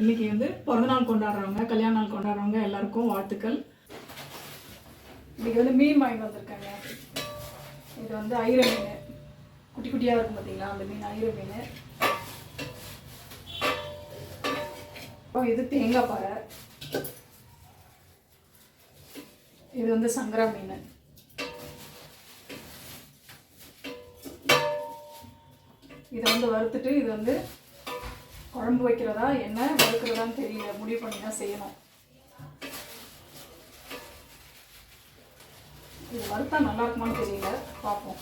இன்னைக்கு வந்து பிறந்தநாள் கொண்டாடுறவங்க கல்யாண நாள் கொண்டாடுறவங்க எல்லாருக்கும் வாழ்த்துக்கள். இன்னைக்கு வந்து மீன் வாங்கி வந்திருக்காங்க. இது வந்து ஐர மீன். குட்டி குட்டியாக இருக்கும் பார்த்தீங்களா அந்த மீன் ஐர மீன். அப்புறம் இது தேங்காய் பாறை. இது வந்து சங்கரா மீன். இதை வந்து வறுத்துட்டு இது வந்து குழம்பு வைக்கிறதா என்ன வறுக்கிறதான்னு தெரியல. முடிவு பண்ணி தான் செய்யணும். இது வறுத்தா நல்லா இருக்குமான்னு தெரியல. பார்ப்போம்.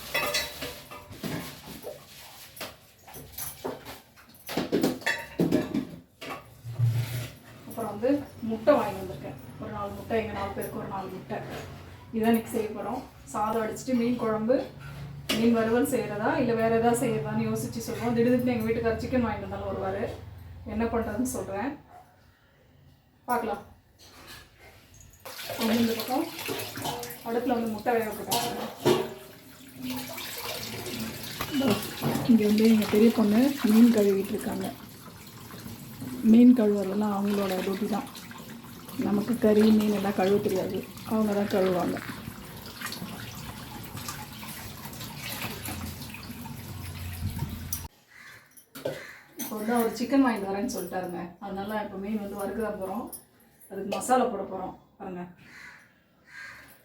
அப்புறம் வந்து முட்டை வாங்கி வந்திருக்கேன். ஒரு நாலு முட்டை எங்கள் நாலு பேருக்கு ஒரு நாலு முட்டை. இதான் இன்னைக்கு செய்ய போகிறோம் சாதம் அடிச்சுட்டு மீன் குழம்பு மீன் வறுவல் செய்கிறதா இல்லை வேறு எதாவது செய்யறதான்னு யோசிச்சு சொல்லுவோம். திடீர்னு எங்கள் வீட்டுக்கார சிக்கன் வாங்கிட்டு வந்தாலும் வருவார். என்ன பண்ணுறதுன்னு சொல்கிறேன் பார்க்கலாம். வந்து இந்த பக்கம். அடுப்பில் வந்து முட்டை வேக போட்டாங்க இங்கே வந்து எங்கள் பெரிய பொண்ணு மீன் கழுவிட்டு இருக்காங்க. மீன் கழுவுறதுலாம் அவங்களோட டூட்டி தான். நமக்கு கறி மீன் எல்லாம் கழுவ தெரியாது. அவங்க தான் கழுவுவாங்க. வந்து அவர் சிக்கன் வாங்கிட்டு வரேன்னு சொல்லிட்டாருங்க. அதனால இப்போ மீன் வந்து வறுக்க தான் போகிறோம் அதுக்கு மசாலா போட போகிறோம் பாருங்க.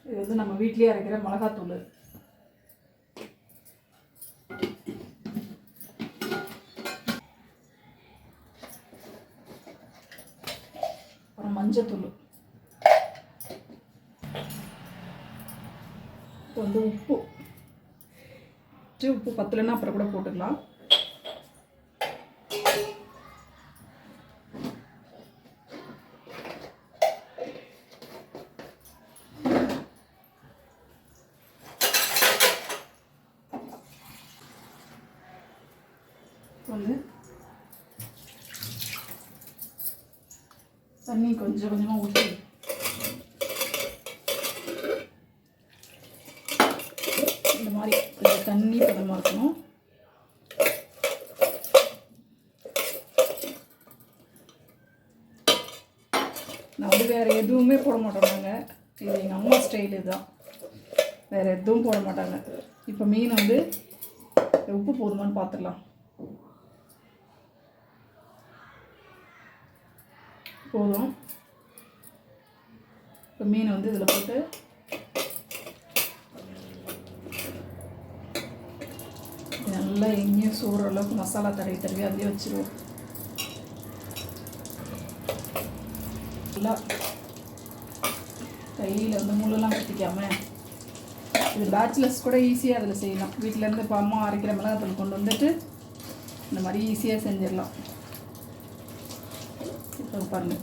இது வந்து நம்ம வீட்லேயே அரைக்கிற மிளகாத்தூள். அப்புறம் மஞ்சத்தூள். இப்போ வந்து உப்பு. உப்பு பத்தலைன்னா அப்புறம் கூட போட்டுக்கலாம். வந்து தண்ணி கொஞ்சம் கொஞ்சமாக ஊற்றி இந்த மாதிரி கொஞ்சம் தண்ணி பதமாக இருக்கணும். நான் வந்து வேறு எதுவுமே போட மாட்டோம் நாங்கள் இது எங்கள் அம்மா ஸ்டைலு தான் வேறு எதுவும் போட மாட்டாங்க. இப்போ மீன் வந்து உப்பு போதுமான்னு பார்த்துடலாம் போதும். இப்போ மீனை வந்து இதில் போட்டு நல்லா எங்கேயும் சூற அளவுக்கு மசாலா தடவி தடவி அதுலேயே வச்சுருவோம். நல்லா கையில் வந்து முள்ளெல்லாம் கட்டிக்காமல் இது பேச்சுலர்ஸ் கூட ஈஸியாக அதில் செய்யலாம். வீட்டிலேருந்து இப்போ அம்மா அரைக்கிற மிளகாத்தூள் கொண்டு வந்துட்டு இந்த மாதிரி ஈஸியாக செஞ்சிடலாம். பாருங்கள் பாருங்க.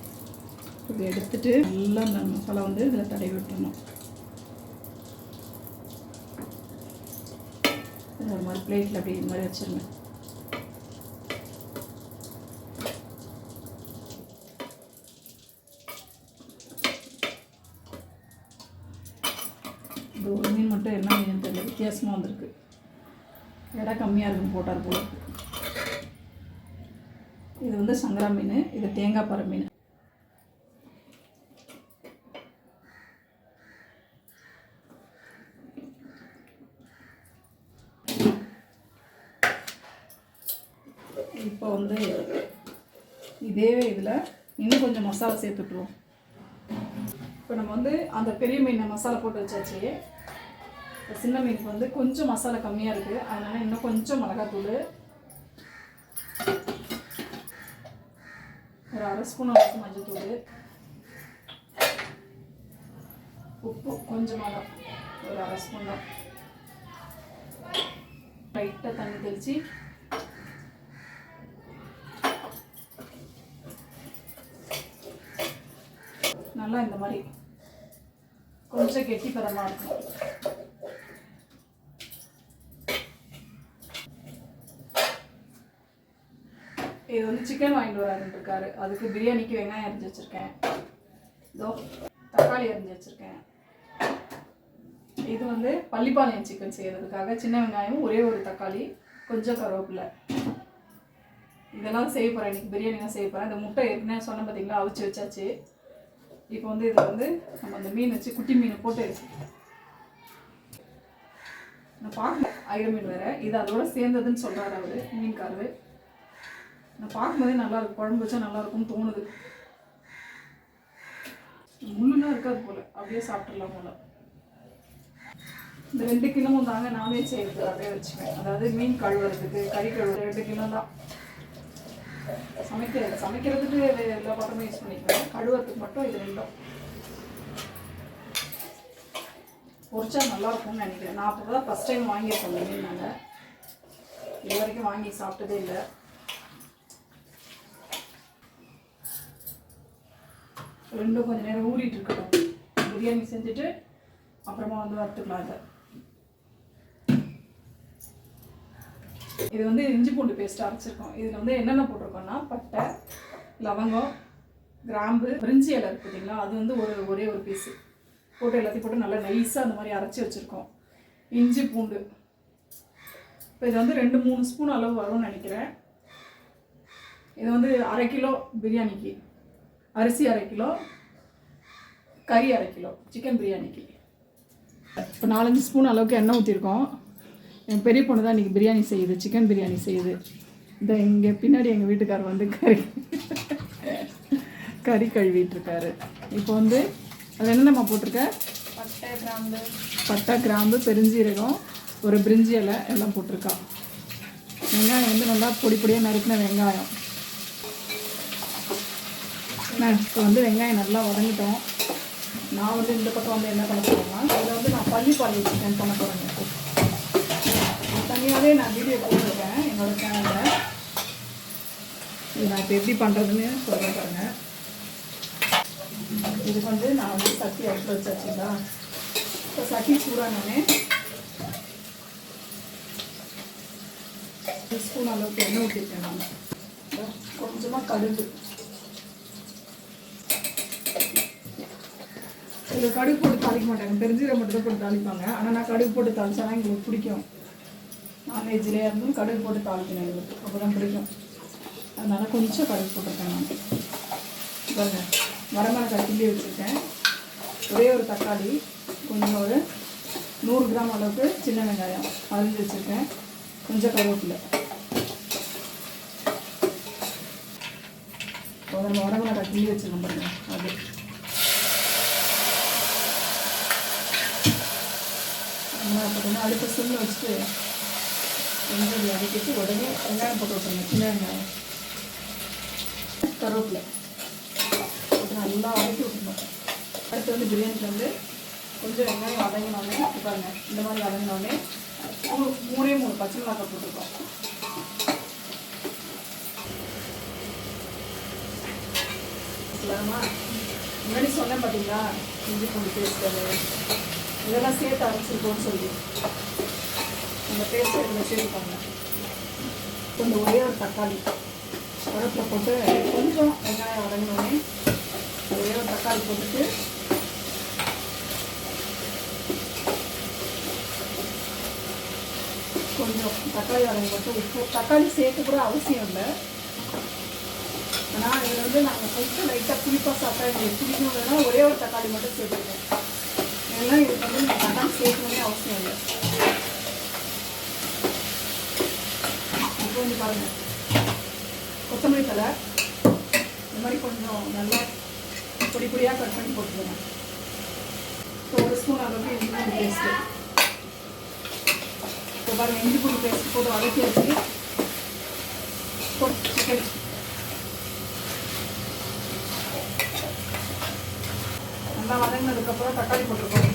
இப்படி எடுத்துட்டு நல்லா அந்த மசாலா வந்து இதில் தடவி விட்டுணும் ஒரு மாதிரி பிளேட்டில் அப்படி இது மாதிரி வச்சிருங்க. இது ஒரு மீன் மட்டும் என்ன மீன் தெரியல வித்தியாசமாக வந்திருக்கு. இடம் கம்மியாக இருக்குன்னு போட்டார் போல இது வந்து சங்கரா மீன் இது தேங்காய் பாறை மீன். இப்போ வந்து இதே இதில் இன்னும் கொஞ்சம் மசாலா சேர்த்துட்ருவோம் இப்போ நம்ம வந்து அந்த பெரிய மீனை மசாலா போட்டு வச்சாச்சு. இப்போ சின்ன மீனுக்கு வந்து கொஞ்சம் மசாலா கம்மியாக இருக்குது அதனால் இன்னும் கொஞ்சம் மிளகாத்தூள் ஒரு அரை ஸ்பூன் அளவுக்கு மஞ்சத்தூள் உப்பு கொஞ்சமாக தான். ஒரு அரை ஸ்பூன் தான். லைட்டாக தண்ணி தெளித்து நல்லா இந்த மாதிரி கொஞ்சம் கெட்டிப்பதமாக இருக்கும். இது வந்து சிக்கன் வாங்கிட்டு வராருன்னு இருக்காரு அதுக்கு பிரியாணிக்கு வெங்காயம் அரிஞ்சு வச்சுருக்கேன். இதோ தக்காளி அரிஞ்சு வச்சுருக்கேன். இது வந்து பள்ளிப்பாளையம் சிக்கன் செய்கிறதுக்காக சின்ன வெங்காயம் ஒரே ஒரு தக்காளி கொஞ்சம் கருவேப்பிலை. இதெல்லாம் செய்ய போகிறேன் இன்னைக்கு பிரியாணிலாம் செய்ய போகிறேன் இந்த முட்டை ஏற்கனவே சொன்னேன் பார்த்தீங்களா அவிச்சு வச்சாச்சு. இப்போ வந்து இதில் வந்து நம்ம அந்த மீன் வச்சு குட்டி மீன் போட்டு நான் பார்க்கல. ஐயர் மீன் வேறு. இது அதோட சேர்ந்ததுன்னு சொல்கிறாரு அவர் மீன்காரரு. நான் பார்க்கும்போதே நல்லா இருக்கும் குழம்பு வச்சா நல்லா இருக்கும்னு தோணுது. முள்ளுலாம் இருக்காது போல. அப்படியே சாப்பிட்றலாம் போல. இந்த ரெண்டு கிலோவும் தாங்க நானே செய்யறது. அப்படியே வச்சுப்பேன் அதாவது மீன் கழுவுறதுக்கு கறி கழுவுறது ரெண்டு கிலோ தான். சமைக்க சமைக்கிறதுக்கு எல்லா பக்கமும் யூஸ் பண்ணிக்குவேன். கழுவுறதுக்கு மட்டும் இது ரெண்டும். பொரிச்சா நல்லா இருக்கும்னு நினைக்கிறேன். நான் அப்போ தான் ஃபஸ்ட் டைம் வாங்கியிருக்கேன் மீன் நாங்கள் இது வரைக்கும் வாங்கி சாப்பிட்டதே இல்லை. ரெண்டும் கொஞ்சம் நேரம் ஊறிட்டு இருக்கட்டும் பிரியாணி செஞ்சுட்டு அப்புறமா வந்து வறுத்துக்கலாம் இதை. இது வந்து இஞ்சி பூண்டு பேஸ்ட் அரைச்சிருக்கோம். இதில் வந்து என்னென்ன போட்டிருக்கோம்னா பட்டை லவங்கம் கிராம்பு பிரிஞ்சி இலை இருக்கு பார்த்தீங்களா அது வந்து ஒரு ஒரே ஒரு பீஸு போட்டு எல்லாத்தையும் போட்டு நல்லா நைஸாக அந்த மாதிரி அரைச்சி வச்சுருக்கோம். இஞ்சி பூண்டு. இப்போ இது வந்து ரெண்டு மூணு ஸ்பூன் அளவு வரும்னு நினைக்கிறேன். இது வந்து அரை கிலோ பிரியாணிக்கு. அரிசி அரை கிலோ கறி அரை கிலோ சிக்கன் பிரியாணிக்கு இப்போ நாலஞ்சு ஸ்பூன் அளவுக்கு எண்ணெய் ஊற்றிருக்கோம் என் பெரிய பொண்ணு தான் இன்றைக்கி பிரியாணி செய்யுது சிக்கன் பிரியாணி செய்யுது. இந்த இங்கே பின்னாடி எங்கள் வீட்டுக்காரர் வந்து கறி கறி கழுவிட்டு இருக்காரு. இப்போ வந்து அது என்னென்னம்மா போட்டிருக்க? பட்டை கிராம்பு. பட்டை கிராம்பு பெருஞ்சீரகம் ஒரு பிரிஞ்சி இலை எல்லாம் போட்டிருக்கா. வெங்காயம் வந்து நல்லா பொடி பொடியாக நறுக்கின வெங்காயம். நான் இப்போ வந்து வெங்காயம் நல்லா வதங்கிட்டோம். நான் வந்து இந்த பக்கம் வந்து என்ன பண்ண போகிறேன்னா இதில் வந்து நான் பள்ளி பால் சிக்கன் பண்ண போகிறேங்க தனியாகவே நான் வீடியோ போட்டிருக்கேன் என்னோட சேனலில் இது நான் இப்போ எப்படி பண்ணுறதுன்னு சொல்ல பாருங்க. இதுக்கு வந்து நான் வந்து சட்டி அடுத்து வச்சாச்சுங்களா இப்போ சட்டி சூடானோடனே ஸ்பூன் அளவுக்கு எண்ணெய் ஊற்றிருக்கேன் நான். கொஞ்சமாக கடுகு. இதில் கடுகு போட்டு தாளிக்க மாட்டாங்க. பெருஞ்சீரை மட்டும் தான் போட்டு தாளிப்பாங்க. ஆனால் நான் கடுகு போட்டு தாளிச்சானா எங்களுக்கு பிடிக்கும். நான்வெஜ்லேயே இருந்தும் கடுகு போட்டு தாளிக்கணும் எங்களுக்கு. அப்போ தான் பிடிக்கும். அதனால் கொஞ்சம் கடுகு போட்டிருக்கேன் நான். பாருங்க. வரமிளகாய் கிள்ளி வச்சுருக்கேன். ஒரே ஒரு தக்காளி கொஞ்சம் ஒரு நூறு கிராம் அளவுக்கு சின்ன வெங்காயம் அரிஞ்சு வச்சுருக்கேன். கொஞ்சம் கருவேப்பிலை. உடம்பு நம்ம வரமிளகாய் கிள்ளி வச்சுருக்கோம் அது. நம்ம பார்த்தீங்கன்னா அடுத்த சிம்மில் வச்சுட்டு வெங்காயம் வதக்கிட்டு உடனே வெங்காயம் போட்டு விட்டுருங்க சின்ன வெங்காயம். கருவேப்பிலை. நல்லா வதக்கி விட்டுருணும் அடுத்து வந்து பிரியாணிக்கு வந்து கொஞ்சம் வெங்காயம் வதங்கினோடனே பாருங்க இந்த மாதிரி வதங்கினோடனே மூணு மூணே மூணு பச்சை மிளகாய் போட்டிருக்கோம். முன்னாடி சொன்னேன் பார்த்தீங்களா இஞ்சி பூண்டு பேஸ்ட் இதெல்லாம் சேர்த்து அரைச்சிருக்கோம்னு சொல்லி. அந்த பேஸ்ட் இதில் சேர்த்துப்பாங்க கொஞ்சம் ஒரே ஒரு தக்காளி. உரத்தில் போட்டு கொஞ்சம் வெங்காயம் வதங்கினோடனே ஒரே ஒரு தக்காளி போட்டுட்டு கொஞ்சம் தக்காளி வதங்கி மட்டும் உப்பு. தக்காளி சேர்த்து கூட அவசியம் இல்லை. ஆனால் இதில் வந்து நாங்கள் கொஞ்சம் லைட்டாக புளிப்பாக சாப்பிட்டா எங்களுக்கு பிடிக்கணும்னா ஒரே ஒரு தக்காளி மட்டும் சேர்த்துருக்கோம் இதெல்லாம் இதுக்கு வந்து நீங்கள் தக்காளி சேர்க்கணுமே அவசியம் இல்லை இப்போ வந்து பாருங்கள் கொத்தமல்லி தலை இந்த மாதிரி கொஞ்சம் நல்லா பொடி பொடியாக கட் பண்ணி போட்டுருங்க இப்போ ஒரு ஸ்பூன் அளவுக்கு இஞ்சி பூண்டு பேஸ்ட்டு. இப்போ பாருங்கள் இஞ்சி பூண்டு பேஸ்ட் போட்டு வதக்கி வச்சு சிக்கன் நல்லா வதங்கினதுக்கப்புறம் தக்காளி போட்டிருக்கோம்.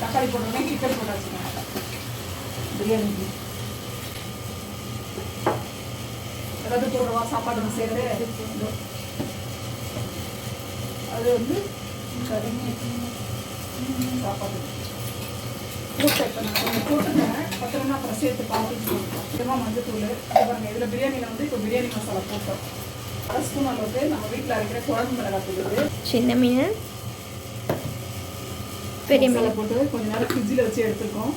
தக்காளி போட்டோடனே சிக்கன் போட்டு வச்சுக்கோங்க பிரியாணிக்கு ஏதாவது போடுறவா சாப்பாடு செய்கிறது அது வந்து கறி சாப்பாடு. போட்டு இப்போ நான் கொஞ்சம் போட்டுருந்தேன். பத்திரமா அப்புறம் சேர்த்து பார்த்து கொஞ்சமாக மஞ்சத்தூள் இது பாருங்க இதில் பிரியாணியில் வந்து இப்போ பிரியாணி மசாலா போட்டோம். அரை ஸ்பூன் அளவுக்கு நம்ம வீட்டில் அரைக்கிற குழம்பு மிளகாய் தூள் இது. சின்ன மீன். பெரிய மசாலா போட்டு கொஞ்ச நேரம் ஃப்ரிட்ஜில் வச்சு எடுத்துருக்கோம்.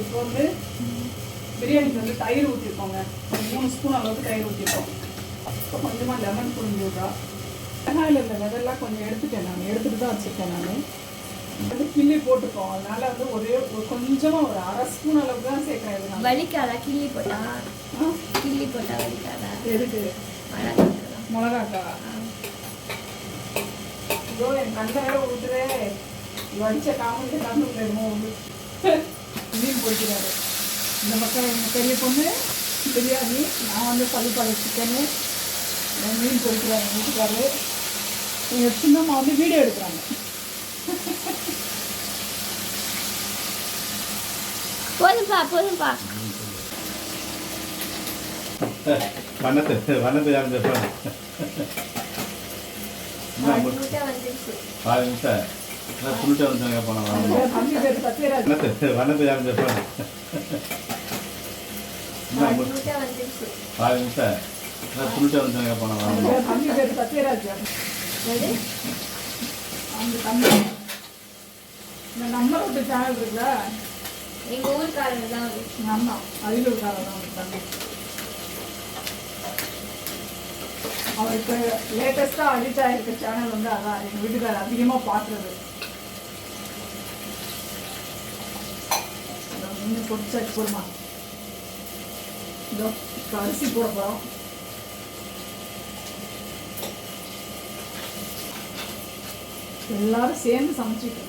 இப்போ வந்து பிரியாணிக்கு வந்து தயிர் ஊற்றிருக்கோங்க ஒரு மூணு ஸ்பூன் அளவுக்கு தயிர் ஊற்றிருக்கோம் இப்போ கொஞ்சமாக லெமன் புரிஞ்சு விட்றா. வெங்காயில் இந்த விதெல்லாம் கொஞ்சம் எடுத்துட்டேன் நான். எடுத்துட்டு தான் வச்சுருக்கேன் நான். வந்து கிள்ளி போட்டுருக்கோம். அதனால வந்து ஒரே ஒரு கொஞ்சமாக ஒரு அரை ஸ்பூன் அளவுக்கு தான் சேர்க்குறேன் வலிக்காதா? கிள்ளி போட்டா? கிள்ளி போட்டா வலிக்காதா? எதுக்கு? மிளகாக்கா. இதோ என் கண்ணால ஊத்துறே வடிச்ச காமெடி காமெடி வேணுமோ மீன் பிடிக்கிறாரு. இந்த மக்கள் எங்கள் பெரிய பொண்ணு பிரியாணி நான் வந்து பள்ளிப்பாளைய சிக்கனு மீன் பிடிக்கிறாங்க வீட்டுக்காரு. எங்கள் சின்னம்மா வந்து வீடியோ எடுக்கிறாங்க. போதும்பா போதும்பா. வனத்து வனத்து அந்த பாதி நிமிஷம். துணிட்டு வந்து போனோம் வனத்தை யாரும் சொல்லுவாங்க பாதி நிமிஷம். புளிச்சா வந்து போனோம் இந்த நம்ம ஒரு சேனல் இருக்குல்ல எங்கள் ஊருக்காரங்க தான் ஆமாம் அரியலூர்காரங்க தான் தம்பி அவர் அவருக்கு லேட்டஸ்ட்டாக அடிட் ஆகிருக்க சேனல் வந்து அதான். எங்கள் வீட்டுக்காரர் அதிகமாக பார்க்குறது இன்னும் பொடிச்சா போடுமா இதோ இப்ப அரிசி போட போகிறோம் எல்லாரும் சேர்ந்து சமைச்சிட்டு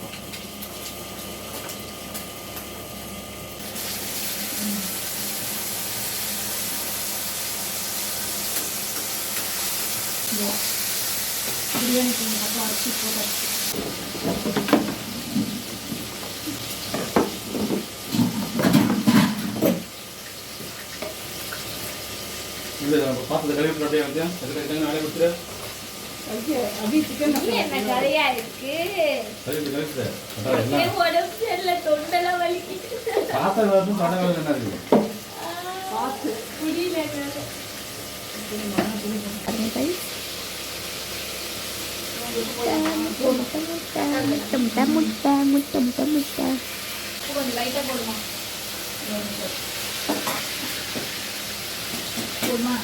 பிரியாணிக்கு இந்த பக்கம் அரிசி போட்டாச்சு இது பார்த்து கழுவி அப்படியே வந்து எதுக்கு வேலை கொடுத்துரு ஓகே அபி சிக்கன் இது என்ன இருக்கு. முட்டை முட்டை முட்டை முட்டை முட்டை முட்டை கொஞ்சம் லைட்டாக போடுமா போடுமா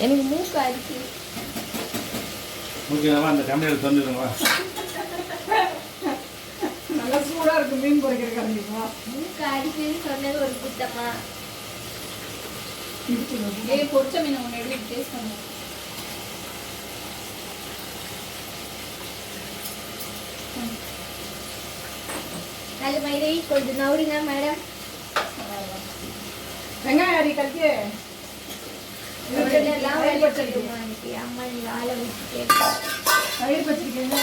எனக்கு மூக்கு அரிசி முக்கியமாக அந்த கம்பெனியில் தந்துடுங்களா நல்லா சூடாக இருக்கு மீன் பொரிக்கிற கிளம்பிங்களா மூக்கு அரிசின்னு சொன்னது ஒரு குத்தமா ஏய் பொரிச்ச மீன் ஒன்று எடுத்து டேஸ்ட் பண்ணுவோம் நல்ல மாதிரி கொஞ்சம் நவுடுங்க மேடம் வெங்காயம் அரி இன்னைக்கு அம்மா நீ ஆளை விட்டுட்டே தயிர் பச்சிருக்கீங்க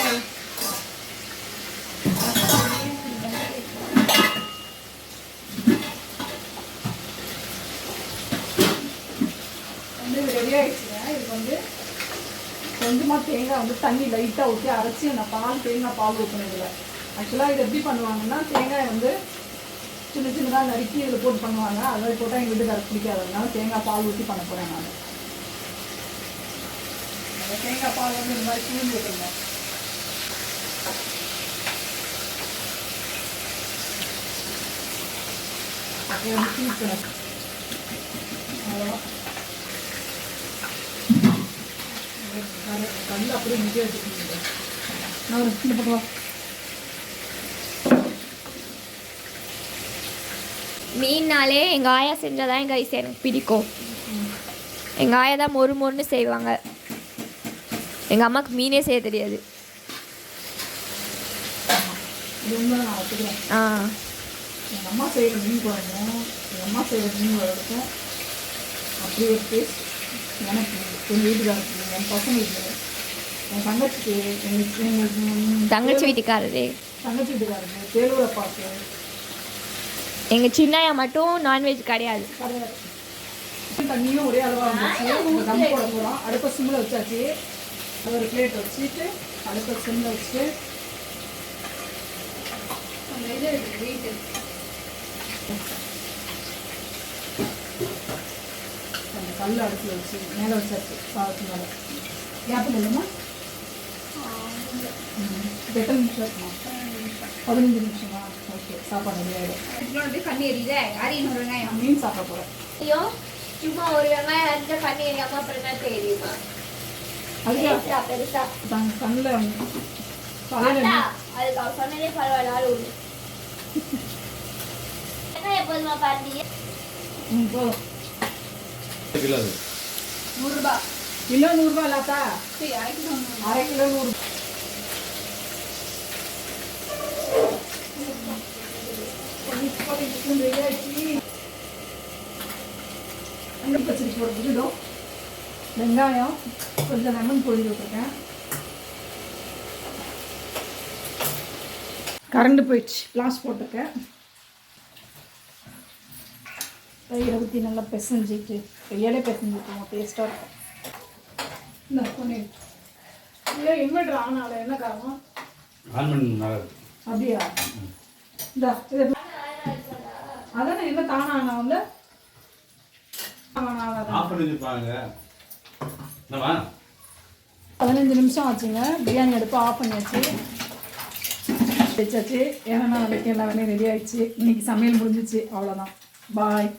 வந்து இது ரெடி ஆகிடுச்சுங்க இதுக்கு வந்து கொஞ்சமாக தேங்காய் வந்து தண்ணி லைட்டாக ஊற்றி அரைச்சி அந்த பால் தேங்காய் பால் ஊற்றணும் இதில். ஆக்சுவலாக இது எப்படி பண்ணுவாங்கன்னா தேங்காய் வந்து சின்ன சின்னதாக நறுக்கி இதில் போட்டு பண்ணுவாங்க. அதை போட்டால் எங்கள் வீட்டுக்கு பிடிக்காது அதனால தேங்காய் பால் ஊற்றி பண்ண போகிறேன் நான். தேங்காய் பால் வந்து இந்த மாதிரி கிழிஞ்சு விட்டுருங்க. அப்படியே வந்து தூக்கணும் அவ்வளோ கல் அப்படியே நிற்க வச்சுக்கோங்க. நான் இந்த பக்கம். மீன்னாலே எங்கள் ஆயா செஞ்சால் தான் எங்கள் ஐஸ் எனக்கு பிடிக்கும். எங்கள் ஆயா தான் மொறு மொறுன்னு செய்வாங்க. எங்கள் அம்மாவுக்கு மீனே செய்ய தெரியாது. ஆ. எங்கள் அம்மா செய்கிற மீன் குழம்பும் எங்கள் அம்மா செய்கிற மீன் குழம்புக்கும் அப்படி ஒரு டேஸ்ட் எனக்கு எங்கள் வீட்டுக்காரருக்கு என் பசங்களுக்கு என் தங்கச்சிக்கு எங்கள் எங்கள் தங்கச்சி வீட்டுக்காரரு. தங்கச்சி வீட்டுக்காரருக்கு தேலூரை பார்த்து எங்கள் சின்னாயா மட்டும் நான்வெஜ் கிடையாது. கிடையாது தண்ணியும் ஒரே அளவாக இருந்துச்சு தம் போட போகிறோம் அடுப்ப சிம்மில் வச்சாச்சு ஒரு பிளேட் வச்சுட்டு அடுப்ப சிம்மில் வச்சுட்டு இது வீட்டு அந்த கல் அடுப்பில் வச்சு மேலே வச்சாச்சு சாதத்து மேலே. கேப்பில் இல்லைம்மா? எத்தனை நிமிஷம் இருக்குமா? பதினஞ்சு நிமிஷமா? ஓகே சாப்பாடு ரெடி ஆகிடும் கண்ணு எரியுதே யாரையும் ஒரு வெங்காயம்? மீன் சாப்பிட போகிறேன் ஐயோ சும்மா ஒரு வெங்காயம் அரைச்சா கண்ணு எரியாம அப்புறம் என்ன தெரியுமா? பெருசா பெருசா. கண்ணில் அதுக்கு அவ சொன்னதே பரவாயில்ல ஆளு விடு வெங்காயம் எப்போதுமா பாருங்க. போதும். கிலோ. நூறுரூபா கிலோ நூறுரூவா இல்லாத்தா சரி அரைக்கி அரை கிலோ நூறு. பச்சடி போட்டு விட்டுடும் வெங்காயம் கொஞ்சம் லெமன் பொழிஞ்சு விட்டுருக்கேன் கரண்ட் போயிடுச்சு கிளாஸ் போட்டிருக்கேன். தயிரை ஊற்றி நல்லா பிசைஞ்சிட்டு கையாலே பிசைஞ்சிட்டுவோம் டேஸ்ட்டாக இருக்கும். இந்த பொண்ணு இல்லை இன்வெர்டர் ஆன் ஆகல என்ன காரணம்? ஆன் பண்ணி அப்படியா? இந்த இது அதானே என்ன தானா நான் வந்து? ஆஃப் பண்ணி வச்சுருப்பாங்க என்னவா பதினஞ்சு நிமிஷம் ஆச்சுங்க. பிரியாணி அடுப்பு ஆஃப் பண்ணியாச்சு. வச்சாச்சு. ஏன்னா நாளைக்கு எல்லா வேலையும் ரெடி ஆயிடுச்சு. இன்னைக்கு சமையல் முடிஞ்சிச்சு. அவ்வளோதான் பாய்